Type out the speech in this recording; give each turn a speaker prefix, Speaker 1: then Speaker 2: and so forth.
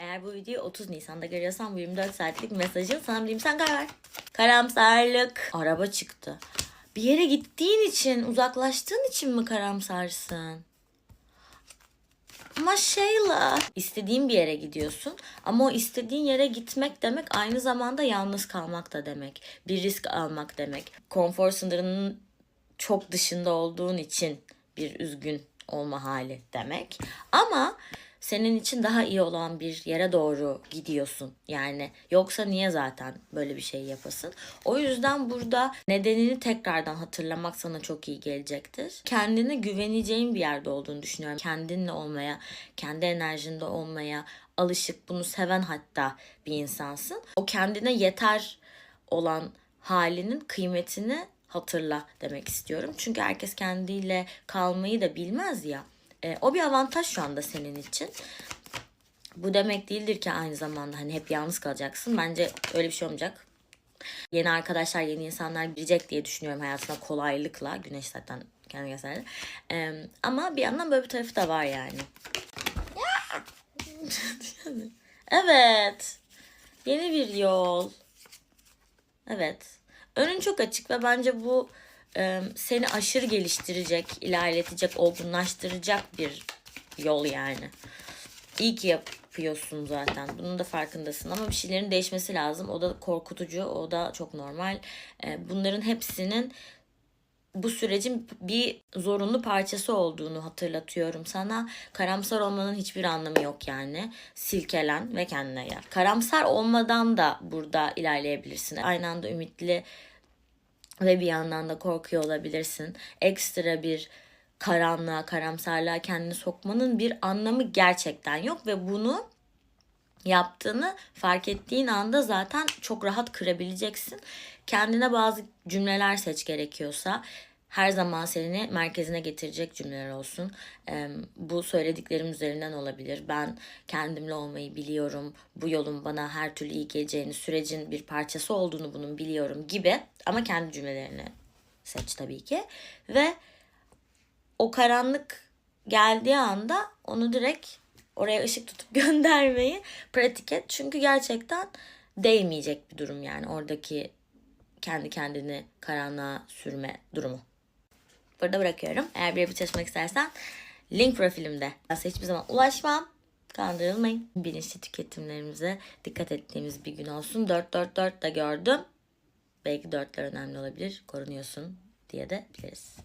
Speaker 1: Eğer bu videoyu 30 Nisan'da görüyorsan bu 24 saatlik mesajın sana bileyim sen karar ver. Karamsarlık. Araba çıktı. Bir yere gittiğin için, uzaklaştığın için mi karamsarsın? Ama Şeyla, istediğin bir yere gidiyorsun ama o istediğin yere gitmek demek aynı zamanda yalnız kalmak da demek. Bir risk almak demek. Konfor sınırının çok dışında olduğun için bir üzgün olma hali demek. Ama senin için daha iyi olan bir yere doğru gidiyorsun. Yani yoksa niye zaten böyle bir şey yapasın? O yüzden burada nedenini tekrardan hatırlamak sana çok iyi gelecektir. Kendine güveneceğin bir yerde olduğunu düşünüyorum. Kendinle olmaya, kendi enerjinde olmaya alışık, bunu seven hatta bir insansın. O kendine yeter olan halinin kıymetini hatırla demek istiyorum. Çünkü herkes kendiyle kalmayı da bilmez ya. E, o bir avantaj şu anda senin için. Bu demek değildir ki aynı zamanda hani hep yalnız kalacaksın. Bence öyle bir şey olmayacak. Yeni arkadaşlar, yeni insanlar girecek diye düşünüyorum hayatına kolaylıkla. Güneş zaten kendi gösterdi. E, ama bir yandan böyle bir tarafı da var yani. evet. Yeni bir yol. Evet. Önün çok açık ve bence bu seni aşırı geliştirecek, ilerletecek, olgunlaştıracak bir yol yani. İyi ki yapıyorsun zaten. Bunun da farkındasın ama bir şeylerin değişmesi lazım. O da korkutucu, o da çok normal. E, bunların hepsinin bu sürecin bir zorunlu parçası olduğunu hatırlatıyorum sana. Karamsar olmanın hiçbir anlamı yok yani. Silkelen ve kendine gel. Karamsar olmadan da burada ilerleyebilirsin. Aynı anda ümitli ve bir yandan da korkuyor olabilirsin. Ekstra bir karanlığa, karamsarlığa kendini sokmanın bir anlamı gerçekten yok ve bunu yaptığını fark ettiğin anda zaten çok rahat kırabileceksin. Kendine bazı cümleler seç gerekiyorsa. Her zaman seni merkezine getirecek cümleler olsun. Ee, bu söylediklerim üzerinden olabilir. Ben kendimle olmayı biliyorum. Bu yolun bana her türlü iyi geleceğini, sürecin bir parçası olduğunu bunun biliyorum gibi. Ama kendi cümlelerini seç tabii ki. Ve o karanlık geldiği anda onu direkt oraya ışık tutup göndermeyi pratik et. Çünkü gerçekten değmeyecek bir durum yani oradaki kendi kendini karanlığa sürme durumu. Burada bırakıyorum. Eğer bir çalışmak istersen link profilimde. Aslında hiçbir zaman ulaşmam. Kandırılmayın. Bilinçli tüketimlerimize dikkat ettiğimiz bir gün olsun. 4-4-4 da gördüm. Belki dörtler önemli olabilir. Korunuyorsun diye de biliriz.